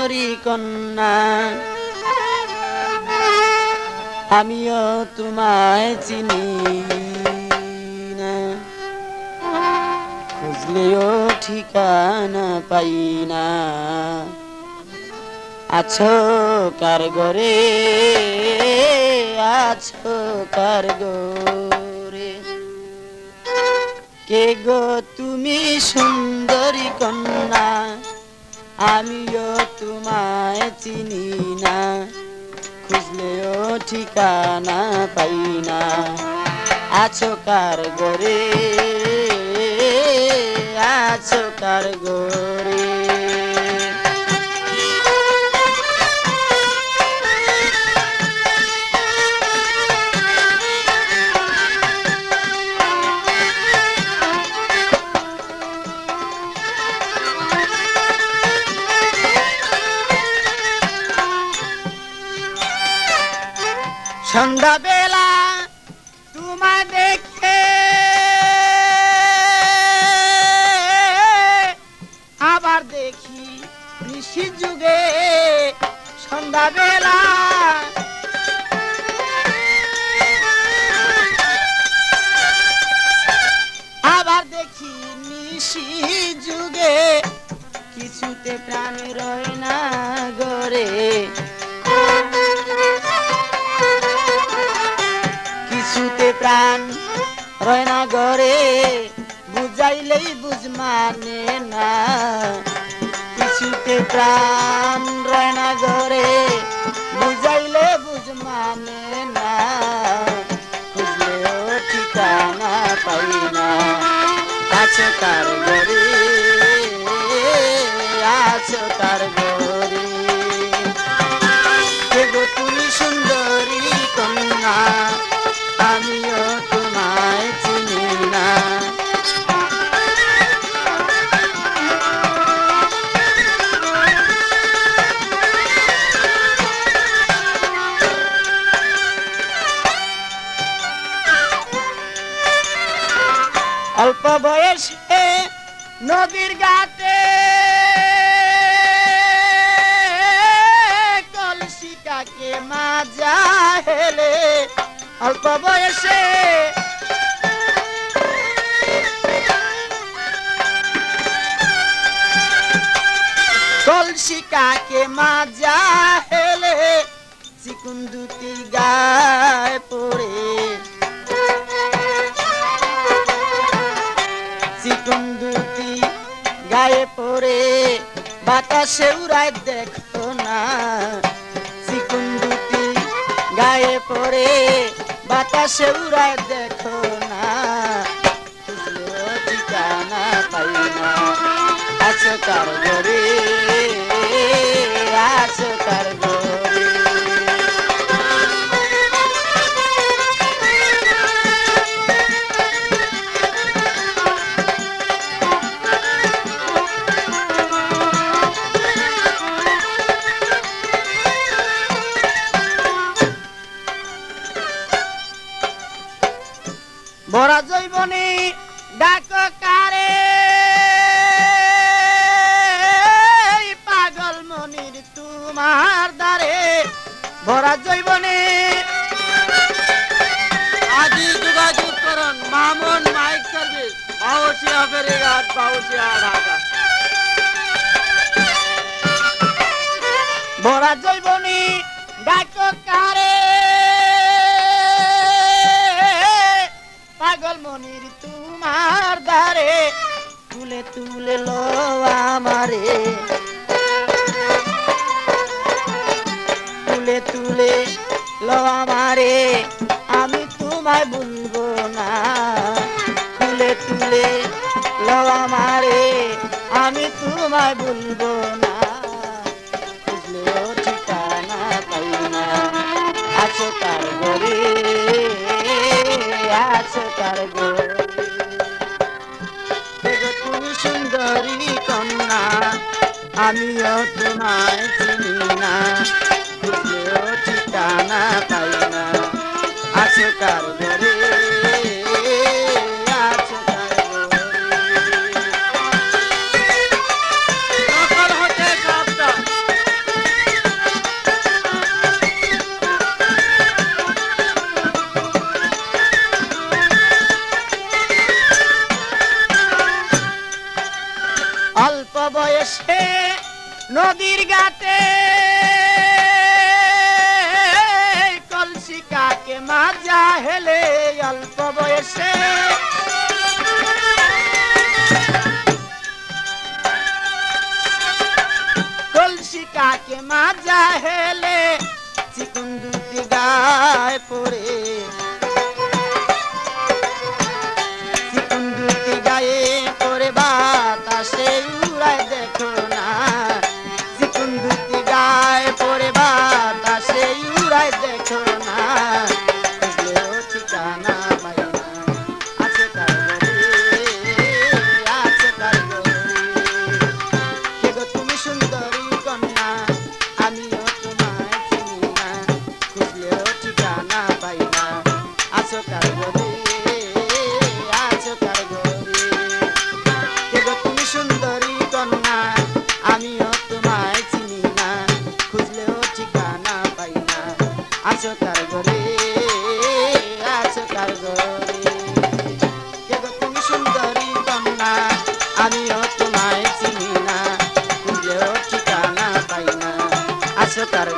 সুন্দরী কন্যা, আমিও তোমায় চিনি না। খুঁজলেও ঠিকানা পাই না। আছো কার গরে আছো কার গরে কে গো তুমি সুন্দরী কন্যা? আমিও তোমায় চিনি না খুঁজলেও ঠিকানা পাই না। আছো কার গরে আছো কার গরে সন্ধ্যাবেলা তোমায় দেখে আবার দেখি ঋষি যুগে সন্ধ্যাবেলা। আবার দেখি নিশি যুগে কিছুতে প্রাণ রয় না গরে প্রাণ রয় না গরে বুঝাইলেই বুঝ মানে না। কিছুতে প্রাণ রয় না গরে বুঝাইলে বুঝ মানে না। খুঁজলেও ঠিকানা পাই না। আছো তার গরে আছো তার গরে বয়সে নদীর ঘাটে। কলসিকাকে মাজা হেলে, অল্প বয়সে। কলসিকাকে মাজা হেলে, চিকুন দুটি গায়ে পড়ে বাতাসে উড়ায় দেখতো না। চিকুন দুটি গায়ে পড়ে বাতাসে উড়ায় দেখো না। ঠিকানা পাই না। আছো কার ঘরে? আছো কার জৈবনে ডাক কারে। পাগল মনির তোমার দ্বারে ভরা জৈবনে। আদি যোগাযোগ করুন মামুন মাইক সার্ভিস বাউসিয়া ফেরিঘাট বাউসিয়া ঢাকা। ভরা জৈবনে ডাক কারে। পাগল মনির তোমার দ্বারে তুলে তুলে লো আমারে। তুলে তুলে লো আমারে, আমি তোমায় ভুলবো না। তুলে তুলে লো আমারে, আমি তোমায় ভুলবো না। আমিও তোমায় চিনি না ঠিকানা পাই না। আশোকার ঘরে বয়সে নদীর গাতে কলসিকাকে মাজা হেলে অল্প বয়সে। কলসিকাকে মাজা হেলে চিকুন দুটি গায় আমিও তোমায় চিনি না খুঁজলেও ঠিকানা পাই না। আসো তার